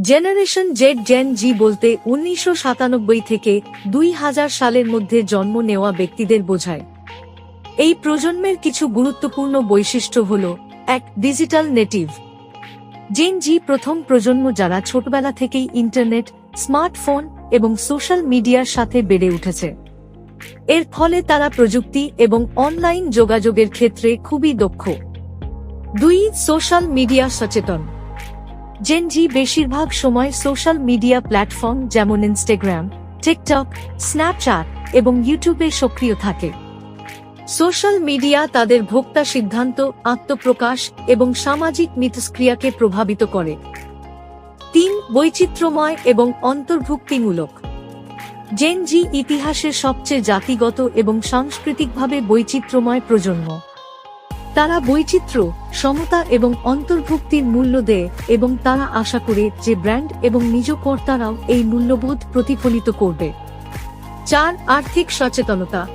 Generation Z gen জি বলতে উনিশশো সাতানব্বই থেকে দুই হাজার সালের মধ্যে জন্ম নেওয়া ব্যক্তিদের বোঝায়। এই প্রজন্মের কিছু গুরুত্বপূর্ণ বৈশিষ্ট্য হল, এক, ডিজিটাল নেটিভ। জেন জি প্রথম প্রজন্ম যারা ছোটবেলা থেকেই ইন্টারনেট, স্মার্টফোন এবং সোশ্যাল মিডিয়ার সাথে বেড়ে উঠেছে। এর ফলে তারা প্রযুক্তি এবং অনলাইন যোগাযোগের ক্ষেত্রে খুবই দক্ষ। দুই, সোশ্যাল মিডিয়া সচেতন। জেনজি বেশিরভাগ সময় সোশ্যাল মিডিয়া প্ল্যাটফর্ম যেমন ইনস্টাগ্রাম টিকটক স্ন্যাপচ্যাট এবং ইউটিউবে সক্রিয় থাকে। সোশ্যাল মিডিয়া তাদের ভোক্তা সিদ্ধান্ত, আত্মপ্রকাশ এবং সামাজিক মিথস্ক্রিয়াকে প্রভাবিত করে। তিন, বৈচিত্র্যময় এবং অন্তর্ভুক্তিমূলক। জেনজি ইতিহাসের সবচেয়ে জাতিগত এবং সাংস্কৃতিকভাবে বৈচিত্র্যময় প্রজন্ম। তারা বৈচিত্র্য, সমতা এবং অন্তর্ভুক্তির মূল্য দেয় এবং তারা আশা করে যে ব্র্যান্ড এবং নিজ কর্তারাও এই মূল্যবোধ প্রতিফলিত করবে। চার, আর্থিক সচেতনতা।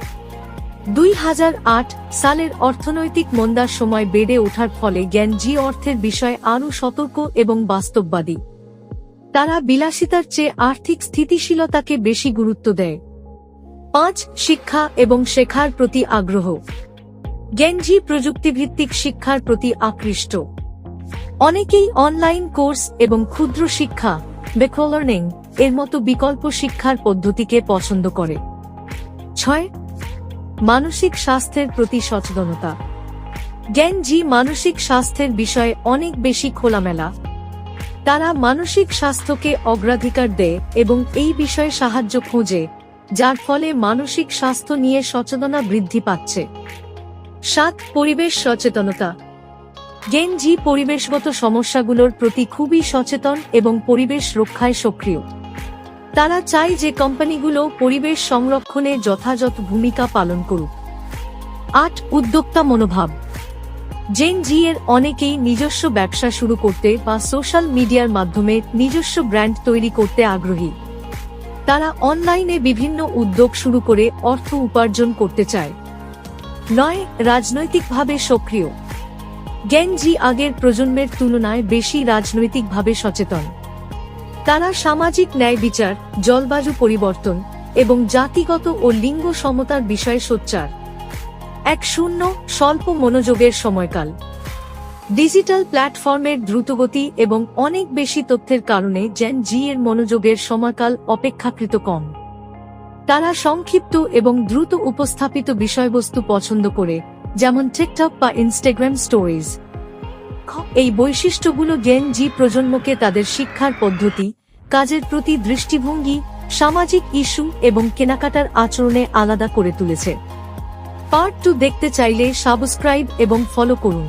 দুই হাজার আট সালের অর্থনৈতিক মন্দার সময় বেড়ে ওঠার ফলে জ্ঞান জি অর্থের বিষয়ে আরও সতর্ক এবং বাস্তববাদী। তারা বিলাসিতার চেয়ে আর্থিক স্থিতিশীলতাকে বেশি গুরুত্ব দেয়। পাঁচ, শিক্ষা এবং শেখার প্রতি আগ্রহ। গেঞ্জি প্রযুক্তিভিত্তিক শিক্ষার প্রতি আকৃষ্ট। অনেকেই অনলাইন কোর্স এবং ক্ষুদ্র শিক্ষা বেকো লার্নিং এর মতো বিকল্প শিক্ষার পদ্ধতিকে পছন্দ করে। ছয়, মানসিক স্বাস্থ্যের প্রতি সচেতনতা। জ্ঞানজি মানসিক স্বাস্থ্যের বিষয়ে অনেক বেশি খোলামেলা। তারা মানসিক স্বাস্থ্যকে অগ্রাধিকার দেয় এবং এই বিষয়ে সাহায্য খোঁজে, যার ফলে মানসিক স্বাস্থ্য নিয়ে সচেতনা বৃদ্ধি পাচ্ছে। সাত, পরিবেশ সচেতনতা। গেনজি পরিবেশগত সমস্যাগুলোর প্রতি খুবই সচেতন এবং পরিবেশ রক্ষায় সক্রিয়। তারা চায় যে কোম্পানিগুলো পরিবেশ সংরক্ষণে যথাযথ ভূমিকা পালন করুক। আট, উদ্যোক্তা মনোভাব। জেন জি এর অনেকেই নিজস্ব ব্যবসা শুরু করতে বা সোশ্যাল মিডিয়ার মাধ্যমে নিজস্ব ব্র্যান্ড তৈরি করতে আগ্রহী। তারা অনলাইনে বিভিন্ন উদ্যোগ শুরু করে অর্থ উপার্জন করতে চায়। নয়, রাজনৈতিকভাবে সক্রিয়। গেনজি আগের প্রজন্মের তুলনায় বেশি রাজনৈতিকভাবে সচেতন। তারা সামাজিক ন্যায় বিচার, জলবায়ু পরিবর্তন এবং জাতিগত ও লিঙ্গ সমতার বিষয়ে সোচ্চার। এক শূন্য, স্বল্প মনোযোগের সময়কাল। ডিজিটাল প্ল্যাটফর্মের দ্রুতগতি এবং অনেক বেশি তথ্যের কারণে জেন জি এর মনোযোগের সময়কাল অপেক্ষাকৃত কম। তারা সংক্ষিপ্ত এবং দ্রুত উপস্থাপিত বিষয়বস্তু পছন্দ করে, যেমন টিকটক বা ইনস্টাগ্রাম স্টোরিজ। এই বৈশিষ্ট্যগুলো জেন জি প্রজন্মকে তাদের শিক্ষার পদ্ধতি, কাজের প্রতি দৃষ্টিভঙ্গি, সামাজিক ইস্যু এবং কেনাকাটার আচরণে আলাদা করে তুলেছে। পার্ট টু দেখতে চাইলে সাবস্ক্রাইব এবং ফলো করুন।